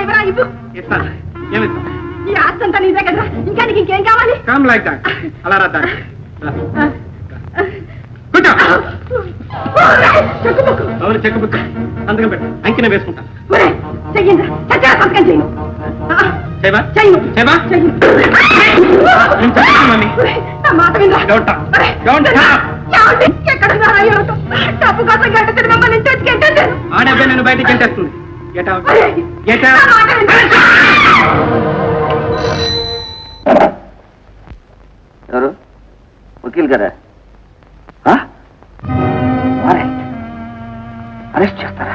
చెప్పు ఇస్తాను. ఏమిస్తాను? ఈ ఆస్తి అంతా నీదే కదరా ఇంకా నీకు ఇంకేం కావాలి? కామ్ లైక్ దాట్ అలా కూర్చో చెక్కు బుక్కు. అవును చెక్ బుక్ సంతకం పెట్టు. అంకిన వేసుకుంటాను చెయ్యండి చచ్చా సంతకం చెయ్యి ఆ, చేయవా? చెయ్యి చేయవా? చెయ్యి నేను చెప్తాను మమ్మీ. నా మాట వినరా? Talk. ఏమండి? ఎక్కడ? డబ్బు కోసం గంట తిరిగి మమ్మల్ని ఇంటి వచ్చి గంటేశారు. ఆ డబ్బే నేను బయటికి ఎంటేస్తుంది గెట్ అవుట్ గెట్? ఎవరు? వకీల్ గారా? వారెంట్ అరెస్ట్ చేస్తారా?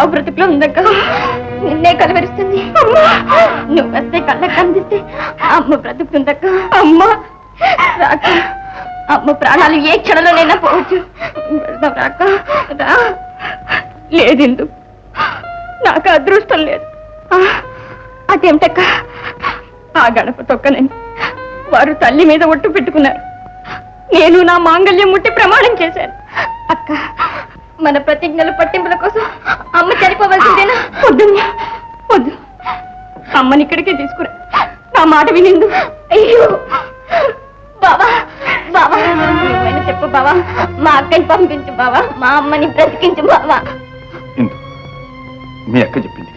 చావు బ్రతుకులో ఉందక్క నిన్నే కలవరిస్తుంది. నువ్వు వస్తే కళ్ళ కనిపిస్తే అమ్మ బ్రతుకుతుందక్క. అమ్మ! రాక. అమ్మ ప్రాణాలు ఏ క్షణంలోనైనా పోవచ్చు. వెళ్దాం రాక. రా. లేదు నాకు అదృష్టం లేదు. అదేమిటక్క? ఆ గడప తొక్కనని వారు తల్లి మీద ఒట్టు పెట్టుకున్నారు. నేను నా మాంగళ్యం ముట్టి ప్రమాణం చేశాను. అక్క మన ప్రతిజ్ఞల పట్టింపుల కోసం అమ్మ చనిపోవలసిందేనా? వద్దు వద్దు. అమ్మని ఇక్కడికే తీసుకురా. నా మాట వినిందు. అయ్యో. బావా బావా. ఏమైనా చెప్పు బావా. మా అక్కని పంపించు బావా. మా అమ్మని బ్రతికించు బావా. మీ అక్క చెప్పింది.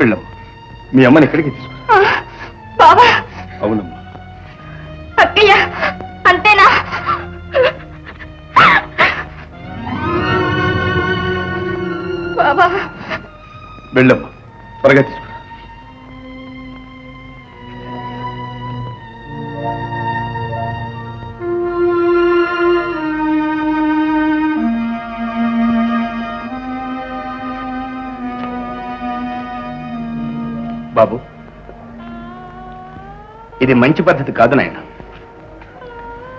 వెళ్ళమ్మా. మీ అమ్మని ఎక్కడికి తీసుకురా. బావా. అవునమ్మా. బాబా. వెళ్ళమ్మా త్వరగా తీసుకురా. బాబు ఇది మంచి పద్ధతి కాదు నాయన.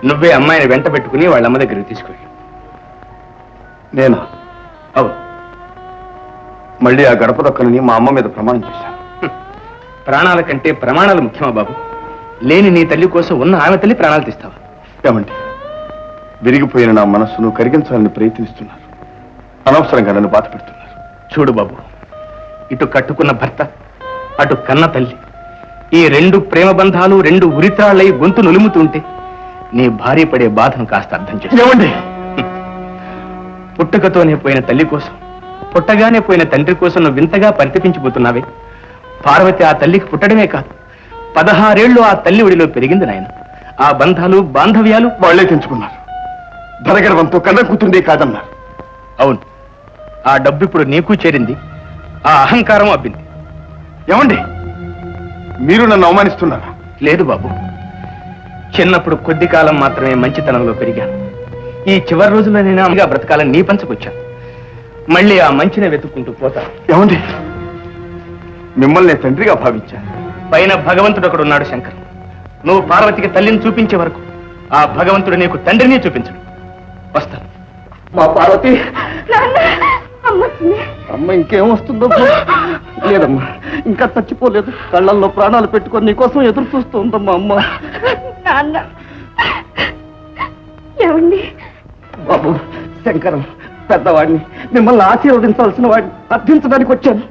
నువ్వే అమ్మాయిని వెంట పెట్టుకుని వాళ్ళ అమ్మ దగ్గరికి తీసుకువెళ్ళు. నేనా? అవును. మళ్ళీ ఆ గడప దొక్కనని మా అమ్మ మీద ప్రమాణం చేశాను ప్రాణాల కంటే ప్రమాణాలు ముఖ్యమా బాబు? లేని నీ తల్లి కోసం ఉన్న ఆమె తల్లి ప్రాణాలు తీస్తావా? ఏమండి? విరిగిపోయిన నా మనస్సును కరిగించాలని ప్రయత్నిస్తున్నారు. అనవసరంగా నన్ను బాధ పెడుతున్నారు. చూడు బాబు ఇటు కట్టుకున్న భర్త అటు కన్న తల్లి ఈ రెండు ప్రేమ బంధాలు రెండు ఉరితాళ్ళై గొంతు నులుముతుంటే నీ భార్య పడే బాధను కాస్త అర్థం చేసుకోండి పుట్టుకతోనే పోయిన తల్లి కోసం పుట్టగానే పోయిన తండ్రి కోసం నువ్వు వింతగా పరితపించిపోతున్నావే పార్వతి ఆ తల్లికి పుట్టడమే కాదు పదహారేళ్ళు ఆ తల్లి ఒడిలో పెరిగింది నాయన. ఆ బంధాలు బాంధవ్యాలు వాళ్ళే తెంచుకున్నారు. ధనగర్వంతో కన్న కూతుండే కాదన్నారు. అవును ఆ డబ్బు ఇప్పుడు నీకు చేరింది ఆ అహంకారం అబ్బింది. ఏమండి మీరు నన్ను అవమానిస్తున్నారా? లేదు బాబు చిన్నప్పుడు కొద్ది కాలం మాత్రమే మంచితనంలో పెరిగాను. ఈ చివరి రోజులనైనా బ్రతకాలని నీ పంచకొచ్చాను. మళ్ళీ ఆ మంచిని వెతుక్కుంటూ పోతా. ఏమండి? మిమ్మల్ని తండ్రిగా భావించాను పైన భగవంతుడు ఒకడు ఉన్నాడు శంకర్. నువ్వు పార్వతికి తల్లిని చూపించే వరకు ఆ భగవంతుడు నీకు తండ్రిని చూపించడు. వస్తాను మా పార్వతి. అమ్మ ఇంకేం వస్తుందో లేదమ్మా ఇంకా చచ్చిపోలేదు. కళ్ళల్లో ప్రాణాలు పెట్టుకొని నీకోసం ఎదురు చూస్తూ ఉందమ్మా అమ్మ. నాన్న ఏమండి? బాబు శంకరం పెద్దవాడిని. మిమ్మల్ని ఆశీర్వదించాల్సిన వాడిని అర్థించడానికి వచ్చాను.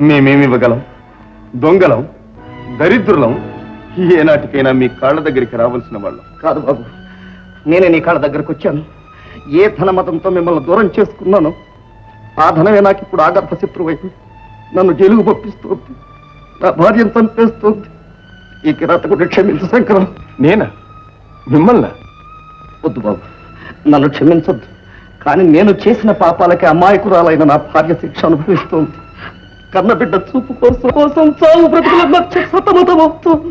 మేమేమి ఇవ్వగలం దొంగలం? దరిద్రులం? ఏనాటికైనా మీ కాళ్ళ దగ్గరికి రావాల్సిన వాళ్ళం. కాదు బాబు నేనే నీ కాళ్ళ దగ్గరకు వచ్చాను. ఏ ధనమతంతో మిమ్మల్ని దూరం చేసుకున్నాను ఆ ధనమే నాకు ఇప్పుడు ఆగర్భ శత్రువైపు నన్ను జైలుకు పంపిస్తుంది. నా భార్యను చంపేస్తుంది. ఈ కిరాతకుడు క్షమించు శంకరం. నేనా? మిమ్మల్ని? వద్దు బాబు నన్ను క్షమించొద్దు. కానీ నేను చేసిన పాపాలకి అమాయకురాలైన నా భార్య శిక్ష అనుభవిస్తోంది. కన్నబిడ్డ చూపు కోసం కోసం చావు బ్రతుకుల మధ్య సతమతమవుతోంది.